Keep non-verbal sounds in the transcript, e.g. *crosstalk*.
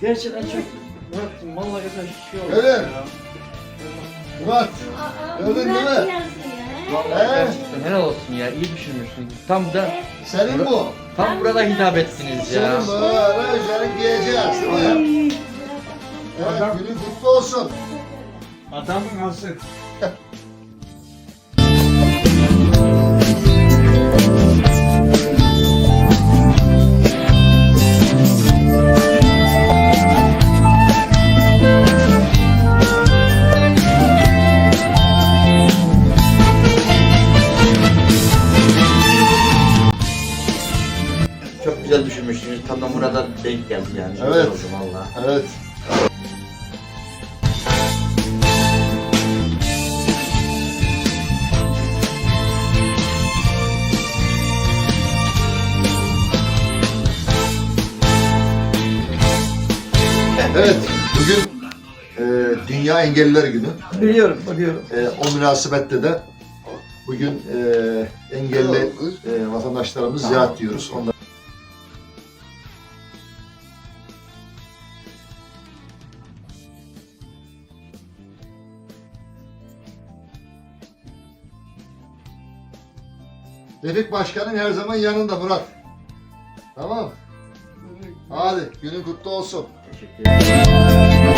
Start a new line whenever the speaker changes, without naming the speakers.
Gerçekten çok Murat vallahi gerçekten şey oldu.
Evet.
ya.
Murat. Gördün değil mi?
Vallahi
He?
gerçekten helal olsun ya iyi düşünmüşsün. Tam da
Senin bu.
tam burada hitap ettiniz ya.
Senin böyle üzerine giyeceğiz değil mi? Evet,
Adam-
günün kutlu olsun.
Adamın nasıl? *laughs*
Çok güzel düşünmüşsünüz. Tam da Murat'a denk geldi yani. Çok
Evet.
Güzel oldu valla.
Evet. Evet, bugün e, Dünya Engelliler Günü.
Biliyorum, biliyorum.
E, o münasebette de bugün e, engelli e, vatandaşlarımızı ziyaret ediyoruz. Onlar Refik Başkan'ın her zaman yanında Murat. Tamam. Hadi günün kutlu olsun.
Teşekkür ederim.